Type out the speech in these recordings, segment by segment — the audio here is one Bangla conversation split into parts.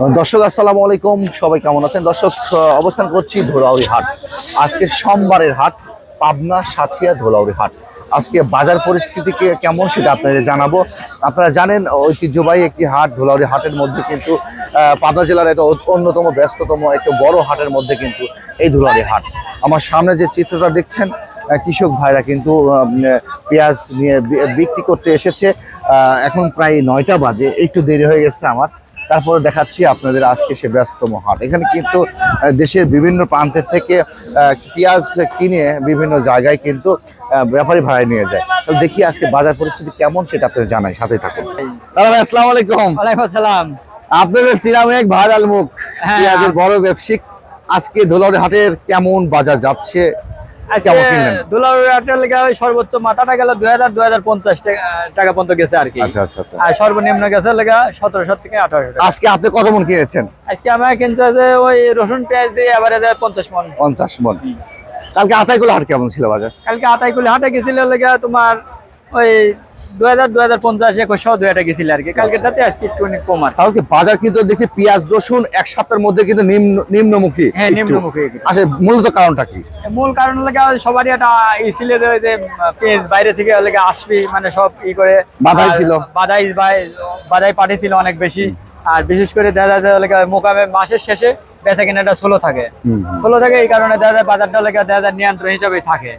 দর্শক, আসসালামু আলাইকুম। সবাই কেমন আছেন? দর্শক অবস্থান করছি ধোলাউরি হাট। আজকে সোমবারের হাট, পাবনা সাথিয়া ধোলাউরি হাট। আজকে বাজার পরিস্থিতি কে- কেমন সেটা আপনাদের জানাব। আপনারা জানেন, ঐতিহ্যবাহী একটি হাট ধোলাউরি হাটের মধ্যে কিন্তু পাবনা জেলার একটা অন্যতম ব্যস্ততম, একটা বড় হাটের মধ্যে কিন্তু এই ধোলাউড়ি হাট। আমার সামনে যে চিত্রটা দেখছেন কৃষক ভাইরা কিন্তু পেঁয়াজ নিয়ে বিক্রি করতে এসেছে। এখন প্রায় নয়টা বাজে একটু দেরি হয়ে গেছে আমার। তারপরে দেখাচ্ছি আপনাদের আজকে সে ব্যস্ততম হাট। এখানে কিন্তু দেশের বিভিন্ন প্রান্তের থেকে পেঁয়াজ কিনে বিভিন্ন জায়গায় কিন্তু ব্যাপারী ভাড়ায় নিয়ে যায়। তো দেখি আজকে বাজার পরিস্থিতি কেমন সেটা আপনাদের জানাই সাথে থাকুন। দাদা ভাই আসসালামু আলাইকুম। আসসালাম। আপনাদের সিরাম এক ভাইরাল মুখ হ্যাঁ। পেঁয়াজের বড় ব্যবসায়িক আজকে ধোলাউড়ি হাটের কেমন বাজার যাচ্ছে সর্বোচ্চ মাথাটা গেল দুই হাজার দুই হাজার পঞ্চাশ টাকা পর্যন্ত গেছে আর কি। আচ্ছা আচ্ছা আচ্ছা। আর সর্বনিম্ন গেছে লেগে সতেরোশো থেকে আঠারোশো আজকে আপনি কত মন কিনেছেন? আজকে আমার কিনছে যে ওই রসুন পেঁয়াজ দিয়ে এবারে পঞ্চাশ মন। পঞ্চাশ মন। কালকে আতাইগুলো হাট কেমন ছিল বাজার? কালকে আতাইকুলি হাটে গেছিল লেগে তোমার ওই দুই হাজার দুই হাজার পঞ্চাশ একুশশো দুই হাজার গেছিল আর কি কালকে তাতে আজকে একটু কম আর কি। বাজার কিন্তু দেখি পেঁয়াজ রসুন এক সপ্তাহের মধ্যে কিন্তু নিম্ন নিম্নমুখী হ্যাঁ, নিম্নমুখী। আসলে মূলত কারণটা কি মূল কারণ লেগে সবারই একটা ই ছিল যে পেঁয়াজ বাইরে থেকে লেগে আসবি মানে সব ই করে বাধাই আর ছিল। বাধাই বাধাই পাঠিয়েছিল অনেক বেশি আর বিশেষ করে দেখা যায় মোকামে মাসের শেষে বেচা কেনাটা স্লো থাকে। স্লো থাকে এই কারণে দেখা যায় বাজারটা লেগে দেখা যায় নিয়ন্ত্রণ থাকে।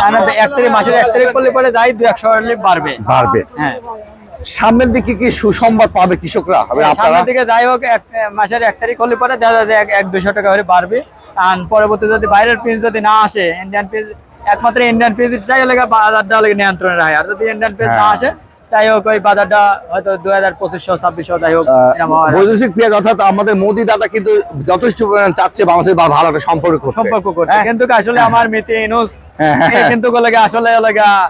কারণ এক তারিখ মাসের এক তারিখ করলে পরে যাই দু একশো বাড়বে। বাড়বে। হ্যাঁ। সামনের দিকে কি সুসংবাদ পাবে কৃষকরা? হবে আপনারা? সামনের দিকে যাই হোক এক মাসের এক তারিখ হলে পরে দেখা যায় এক দুশো টাকা করে বাড়বে। আর পরবর্তী যদি বাইরের পিস যদি না আসে ইন্ডিয়ান পিস একমাত্র ইন্ডিয়ান পিস যাই লেগে বাজারটা লেগে নিয়ন্ত্রণে রাখে আর যদি ইন্ডিয়ান পিস না হ্যাঁ। আসে যাই হোক ওই বাজারটা হয়তো দুই হাজার পঁচিশশো ছাব্বিশশো যাই হোক বৈদেশিক পেঁয়াজ অর্থাৎ আমাদের মোদি দাদা কিন্তু যথেষ্ট পরিমাণ চাচ্ছে বাংলাদেশের বা ভালো একটা সম্পর্ক করতে। সম্পর্ক করছে হ্যাঁ? কিন্তু আসলে আমার মিতি ইনুস হ্যাঁ, হ্যাঁ, কিন্তু আসলে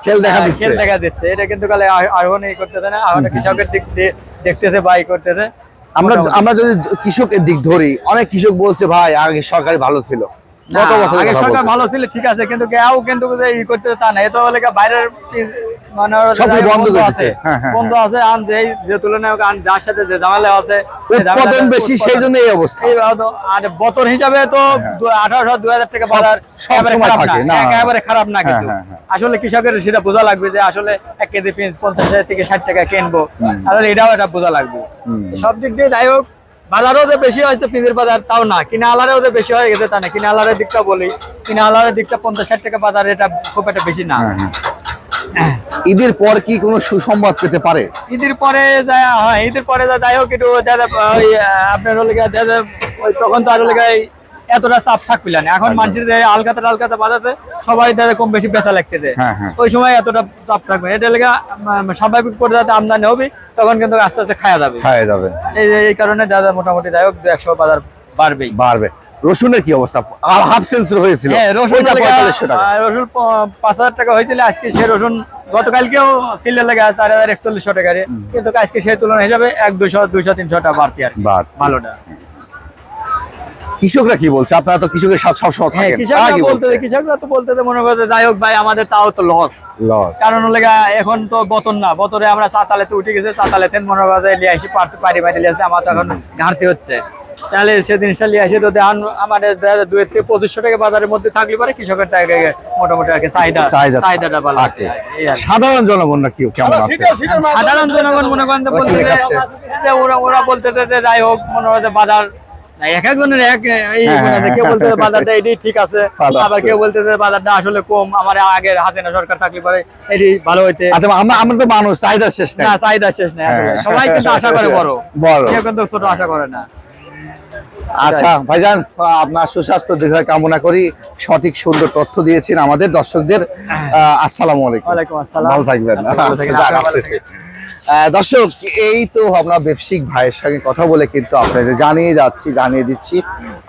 খেল দেখা দিচ্ছে। খেল দেখা দিচ্ছে। এটা কিন্তু করতেছে না আহ্বান কৃষকের দিক দিয়ে দেখতেছে বাই করতেছে। আমরা আমরা যদি কৃষকের দিক ধরি অনেক কৃষক বলছে ভাই আগে সরকারি ভালো ছিল। আগে সরকার ভালো ছিল ঠিক আছে কিন্তু কেউ কিন্তু ই করতে তা না। এত বাইরের সবই বন্ধ করে আছে। দিছে। বন্ধ আছে আন যে যে তুলনায় যার সাথে যে ঝামেলা আছে উৎপাদন বেশি সেই জন্য এই অবস্থা। আর বতর হিসাবে তো আঠারোশো দুই হাজার টাকা বাজার একেবারে খারাপ না, না, না, না। একেবারে খারাপ না কিন্তু। আসলে কৃষকের সেটা বোঝা লাগবে যে আসলে এক কেজি পিস পঞ্চাশ হাজার থেকে ষাট টাকা কিনবো। তাহলে এটাও এটা বোঝা লাগবে। সব দিক দিয়ে যাই হোক বাজারও যে বেশি হয়েছে পিসের বাজার তাও না। কিনা আলারেও যে বেশি হয়ে গেছে তা না। কিনা আলারের দিকটা বলি কিনা আলারের দিকটা পঞ্চাশ ষাট টাকা বাজার এটা খুব একটা বেশি না। হ্যাঁ, হ্যাঁ। ঈদের পর কি কোনো সুসংবাদ পেতে পারে? ঈদের পরে যায় হয় ঈদের পরে যা যাই হোক একটু দাদা ওই আপনার হলে দাদা ওই তখন তো আর হলে এতটা চাপ থাকবে না। এখন মানুষের যে আলকাতা আলকাতা বাজাতে সবাই দাদা কম বেশি বেচা লাগতেছে হ্যাঁ, হ্যাঁ। ওই সময় এতটা চাপ থাকবে। এটা লেগে স্বাভাবিক পর্যায়ে আমদানি হবে তখন কিন্তু আস্তে আস্তে খাওয়া যাবে। খাওয়া যাবে। এই এই কারণে দাদা মোটামুটি যাই হোক একশো বাজার বাড়বেই। বাড়বে। রসুনের কি অবস্থা? আর হাফ সেন্সর হয়েছিল। হ্যাঁ রসুন লেগে- পাঁচ হাজার টাকা হয়েছিল আজকে সে রসুন গতকালকেও সিলের লেগে চার হাজার একচল্লিশশো টাকা। কিন্তু আজকে সেই তুলনা হিসাবে এক দুশো দুশো তিনশো টাকা বাড়তি আর ভালোটা। কৃষকরা কি বলছে? আপনারা তো কৃষকের সাথে সবসময় হ্যাঁ থাকেন। কৃষকরা কি বলতে কৃষকরা তো বলতে মনে করতে যাই হোক ভাই আমাদের তাও তো লস লস কারণ হলে এখন তো বতন না। বতরে আমরা চাতালেতে উঠে গেছে চাতালেতে মনে করতে নিয়ে আসি পারতে পারি পারি নিয়ে আসি আমার তো এখন ঘাটতি হচ্ছে। তাহলে সে জিনিসটা নিয়ে আসি তো দেখান আমাদের দুই থেকে পঁচিশশো টাকা বাজারের মধ্যে থাকলে পরে কৃষকের টাকা মোটামুটি আর কি চাহিদা চাহিদা চাহিদাটা ভালো। সাধারণ জনগণ না কি কেমন আছে? সাধারণ জনগণ মনে করেন ওরা বলতে যে- ওরা ওরা বলতে যে যাই হোক মনে হয় বাজার এক একজনের এক এই হ্যাঁ, মানে যে কেউ বলতে বাজারটা এটি ঠিক আছে আবার কেউ বলতে বাজারটা আসলে কম আমার আগের হাসিনা সরকার থাকলে পরে এটি ভালো হইতে। আচ্ছা আমরা আমরা তো মানুষ চাহিদা শেষ না চাহিদা শেষ না হ্যাঁ। সবাই কিন্তু আশা করে বড়। বড়। কেউ কিন্তু ছোট আশা করে না। আচ্ছা ভাইজান আপনার সুস্বাস্থ্য দীর্ঘায় কামনা করি। সঠিক সুন্দর তথ্য দিয়েছেন আমাদের দর্শকদের। আসসালামু আলাইকুম। ওয়ালাইকুম আসসালাম। ভালো থাকবেন। আচ্ছা, দর্শক এই তো আমরা ব্যবসায়িক ভাইয়ের সঙ্গে কথা বলে কিন্তু আপনাদের জানিয়ে যাচ্ছি জানিয়ে দিচ্ছি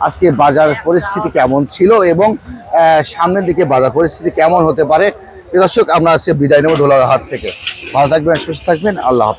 আজকে বাজার পরিস্থিতি কেমন ছিল এবং আহ, সামনের দিকে বাজার পরিস্থিতি কেমন হতে পারে। দর্শক আমরা আজকে বিদায় নেব ধোলার হাট থেকে। ভালো থাকবেন সুস্থ থাকবেন। আল্লাহ হাফেজ।